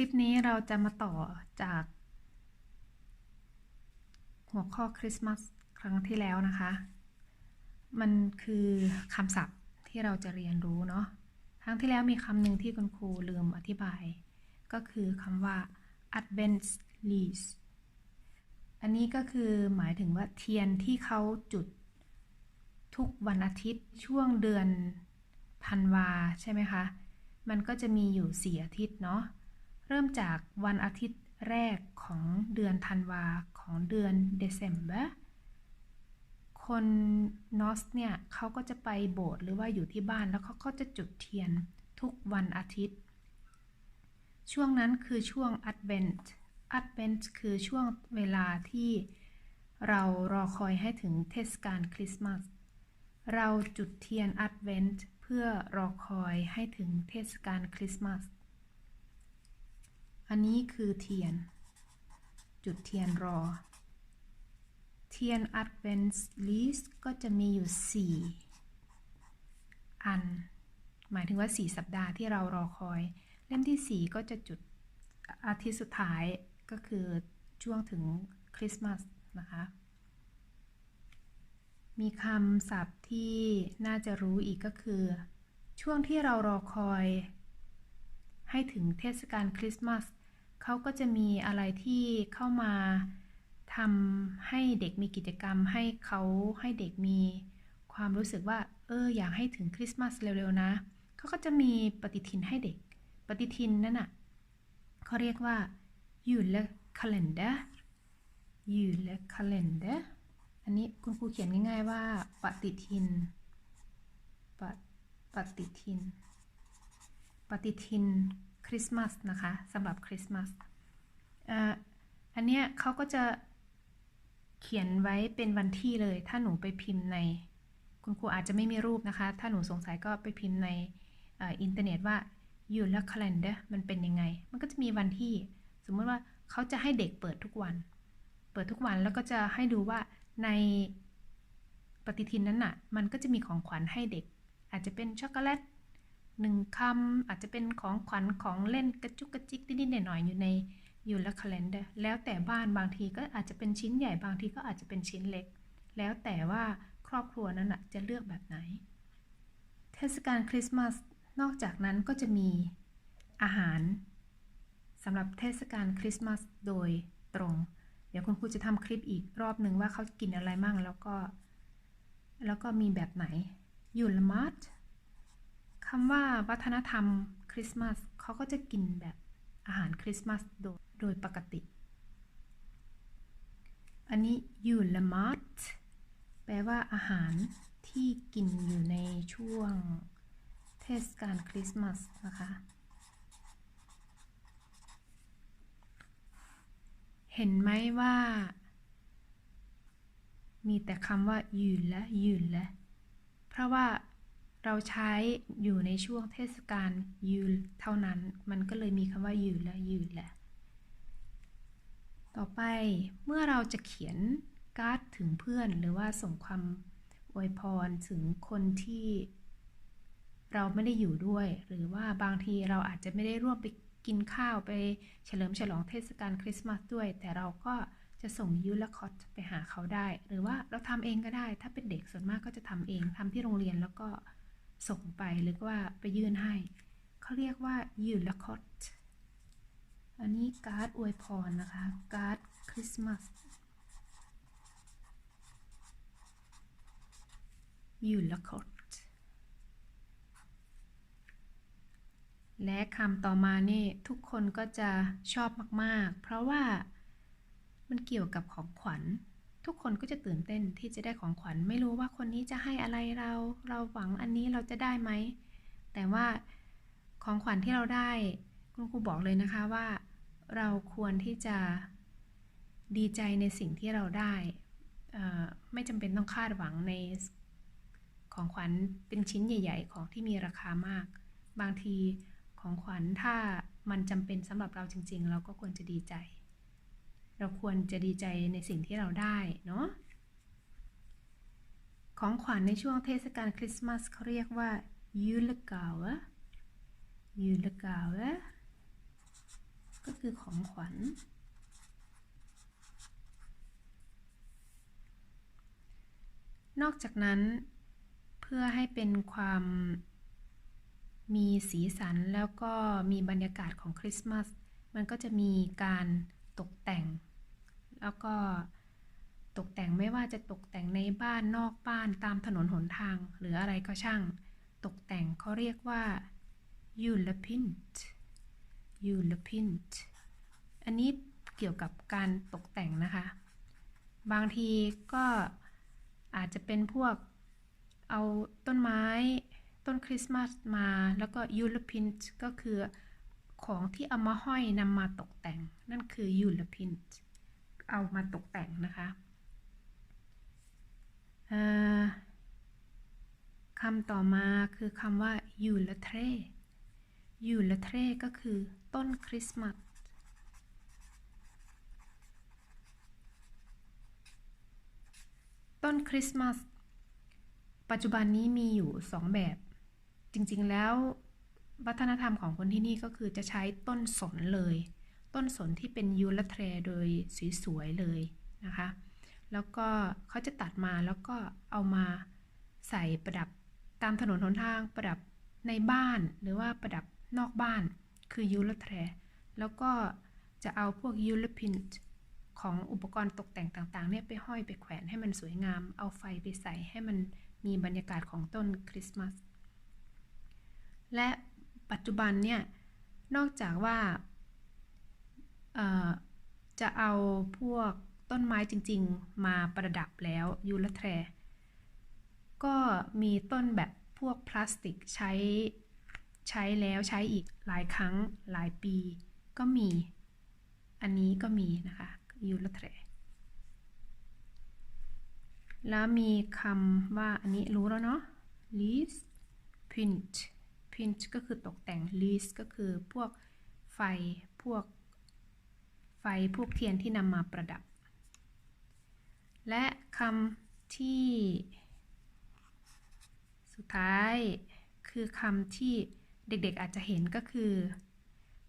ลิปนี้เราจะมาต่อจาก หัวข้อคริสต์มาสครั้งที่แล้วนะคะ มันคือคำศัพท์ที่เราจะเรียนรู้เนาะ ครั้งที่แล้วมีคำหนึ่งที่คุณครูลืมอธิบาย ก็คือคำว่า advent leaves อันนี้ก็คือหมายถึงว่าเทียนที่เขาจุดทุกวันอาทิตย์ช่วงเดือนธันวาใช่ไหมคะ มันก็จะมีอยู่สี่อาทิตย์เนาะ เริ่มจากวันอาทิตย์แรกของเดือนธันวาของเดือนเดซ ember คนนอสเนี่ยเขาก็จะไปโบสถ์หรือว่าอยู่ที่บ้านแล้วเขาก็จะจุดเทียนทุกวันอาทิตย์ ช่วงนั้นคือช่วง Advent Advent คือช่วงเวลาที่เรารอคอยให้ถึงเทศกาลคริสต์มาส เราจุดเทียน Advent เพื่อรอคอยให้ถึงเทศกาลคริสต์มาส อันนี้คือเทียน จุดเทียนรอ เทียน Advent list ก็จะมีอยู่ 4 อัน หมายถึงว่า 4 สัปดาห์ที่เรารอคอย เล่มที่ 4 ก็จะจุดอาทิตย์สุดท้ายก็คือช่วงถึงคริสต์มาสนะคะ มีคำศัพท์ที่น่าจะรู้อีกก็คือ ช่วงที่เรารอคอยให้ถึงเทศกาลคริสต์มาส เขาก็จะมีอะไรที่เข้ามาทำให้เด็กมีกิจกรรม ให้เขาให้เด็กมีความรู้สึกว่า เอออยากให้ถึงคริสต์มาสเร็วๆนะเขาก็จะมีปฏิทินให้เด็ก ปฏิทินนั่นน่ะเขาเรียกว่า julekalender julekalender อันนี้คุณครูเขียนง่ายๆว่าปฏิทินปปฏิทิน ปฏิทิน คริสต์มาสนะคะสำหรับคริสต์มาสอันเนี้ยเขาก็จะเขียนไว้เป็นวันที่เลย ถ้าหนูไปพิมพ์ใน คุณครูอาจจะไม่มีรูปนะคะ ถ้าหนูสงสัยก็ไปพิมพ์ในอินเทอร์เน็ตว่าอยู่แล้ว calendar มันเป็นยังไง มันก็จะมีวันที่ สมมติว่าเขาจะให้เด็กเปิดทุกวัน เปิดทุกวันแล้วก็จะให้ดูว่าในปฏิทินนั้นน่ะ มันก็จะมีของขวัญให้เด็ก อาจจะเป็นช็อกโกแลต หนึ่งคำอาจจะเป็นของขวัญของเล่นกระจุกกระจิกนิดๆหน่อยๆอยู่ในอยู่ล้ว calendar แล้วแต่บ้านบางทีก็อาจจะเป็นชิ้นใหญ่บางทีก็อาจจะเป็นชิ้นเล็ก แล้วแต่ว่าครอบครัวนั้นจะเลือกแบบไหน เทศกาลคริสต์มาสนอกจากนั้นก็จะมีอาหารสำหรับเทศกาลคริสต์มาสโดยตรง เดี๋ยวคุณครูจะทำคลิปอีกรอบหนึ่งว่าเขากินอะไรมั่งแล้วก็ แล้วก็มีแบบไหนยูลมาร์ คำว่าวัฒนธรรมคริสต์มาสเขาก็จะกินแบบอาหารคริสต์มาสโดยโดยปกติ อันนี้ยูลมาร์แปลว่าอาหารที่กินอยู่ในช่วงเทศกาลคริสต์มาสนะคะ เห็นไหมว่า มีแต่คำว่ายืนและยืนและเพราะว่า เราใช้อยู่ในช่วงเทศกาลยืนเท่านั้น มันก็เลยมีคำว่ายืนและยืนแหละ ต่อไปเมื่อเราจะเขียนการ์ดถึงเพื่อน หรือว่าส่งความอวยพรถึงคนที่ เราไม่ได้อยู่ด้วย หรือว่าบางทีเราอาจจะไม่ได้ร่วมไปกินข้าวไปเฉลิมฉลองเทศกาลคริสต์มาสด้วย แต่เราก็จะส่งยูและคอตไปหาเขาได้ หรือว่าเราทำเองก็ได้ ถ้าเป็นเด็กส่วนมากก็จะทำเองทำที่โรงเรียนแล้วก็ ส่งไปหรือว่าไปยื่นให้ เขาเรียกว่ายูและคอตอันนี้การ์ดอวยพรนะคะ การ์ดคริสต์มาสยูและคอตและคำต่อมานี่ทุกคนก็จะชอบมาก ๆ เพราะว่ามันเกี่ยวกับของขวัญ ทุกคนก็จะตื่นเต้นที่จะได้ของขวัญ ไม่รู้ว่าคนนี้จะให้อะไรเรา เราหวังอันนี้เราจะได้ไหม แต่ว่าของขวัญที่เราได้ คุณครูบอกเลยนะคะว่า เราควรที่จะดีใจในสิ่งที่เราได้ไม่จำเป็นต้องคาดหวังในของขวัญเป็นชิ้นใหญ่ ๆ ของที่มีราคามาก บางทีของขวัญถ้ามันจำเป็นสำหรับเราจริง ๆ เราก็ควรจะดีใจ เราควรจะดีใจในสิ่งที่เราได้เนาะของขวัญในช่วงเทศกาลคริสต์มาสเขาเรียกว่า julegave julegave ก็คือของขวัญ นอกจากนั้นเพื่อให้เป็นความมีสีสันแล้วก็มีบรรยากาศของคริสต์มาส มันก็จะมีการตกแต่ง แล้วก็ตกแต่งไม่ว่าจะตกแต่งในบ้านนอกบ้านตามถนนหนทาง หรืออะไรก็ช่าง ตกแต่งเขาเรียกว่ายูลพินต์ยูลพินต์อันนี้เกี่ยวกับการตกแต่งนะคะ บางทีก็อาจจะเป็นพวกเอาต้นไม้ต้นคริสต์มาสมาแล้วก็ยูลพินต์ก็คือของที่เอามาห้อยนำมาตกแต่ง นั่นคือยูลพินต์ เอามาตกแต่งนะคะคำต่อมาคือคำว่ายูลเทรยูลเทรก็คือต้นคริสต์มาสต้นคริสต์มาสปัจจุบันนี้มีอยู่ 2 แบบ จริงๆแล้ววัฒนธรรมของคนที่นี่ก็คือจะใช้ต้นสนเลย ต้นสนที่เป็นยูลเทรโดยสวยๆเลยนะคะ แล้วก็เขาจะตัดมาแล้วก็เอามาใส่ประดับตามถนนหนทางประดับในบ้านหรือว่าประดับนอกบ้านคือยูลแทรแล้วก็จะเอาพวกยูลพินของอุปกรณ์ตกแต่งต่างๆเนี่ยไปห้อยไปแขวนให้มันสวยงาม เอาไฟไปใส่ให้มันมีบรรยากาศของต้นคริสต์มาส และปัจจุบันเนี่ย นอกจากว่า จะเอาพวกต้นไม้จริง ๆ มาประดับแล้วยูลแทรก็มีต้นแบบพวกพลาสติกใช้ใช้แล้วใช้อีกหลายครั้งหลายปีก็มี อันนี้ก็มีนะคะยูลแทรแล้วมีคำว่าอันนี้รู้แล้วเนาะ leaves paint paint ก็คือตกแต่ง leaves ก็คือพวกไฟพวก ไฟพวกเทียนที่นำมาประดับ และคำที่ สุดท้ายคือคำที่เด็กๆอาจจะเห็นก็คือ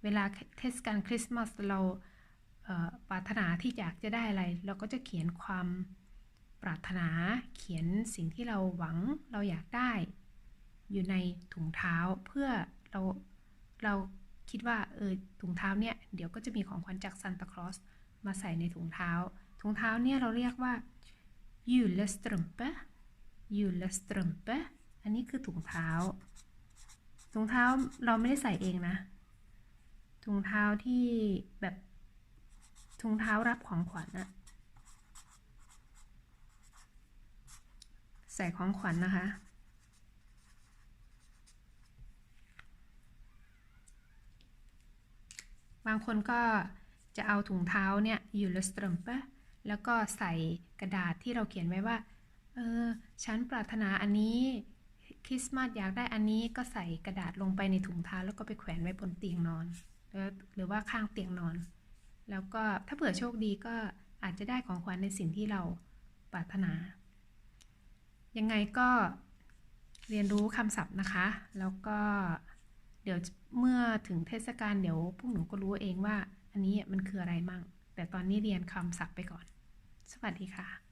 เวลาเทศกาลคริสต์มาสเราปรารถนาที่อยากจะได้อะไร เราก็จะเขียนความปรารถนาเขียนสิ่งที่เราหวังเราอยากได้ อยู่ในถุงเท้าเพื่อเราเรา คิดว่าเออถุงเท้าเนี่ยเดี๋ยวก็จะมีของขวัญจากซานตาคลอสมาใส่ในถุงเท้า ถุงเท้าเนี่ยเราเรียกว่า julestrumpe julestrumpe อันนี้คือถุงเท้า ถุงเท้าเราไม่ได้ใส่เองนะ ถุงเท้าที่แบบถุงเท้ารับของขวัญอะใส่ของขวัญนนะคะางคนก็จะเอาถุงเท้าเนี่ยยูเลสตรมเปแล้วก็ใส่กระดาษที่เราเขียนไว้ว่า เออ ฉันปรารถนาอันนี้ คริสต์มาสอยากได้อันนี้ก็ใส่กระดาษลงไปในถุงเท้าแล้วก็ไปแขวนไว้บนเตียงนอน หรือว่าข้างเตียงนอน แล้วก็ถ้าเผื่อโชคดีก็อาจจะได้ของขวัญในสิ่งที่เราปรารถนา ยังไงก็เรียนรู้คำศัพท์นะคะ แล้วก็ เดี๋ยวเมื่อถึงเทศกาลเดี๋ยวพวกหนูก็รู้เองว่า อันนี้มันคืออะไรมั่ง แต่ตอนนี้เรียนคำศัพท์ไปก่อน สวัสดีค่ะ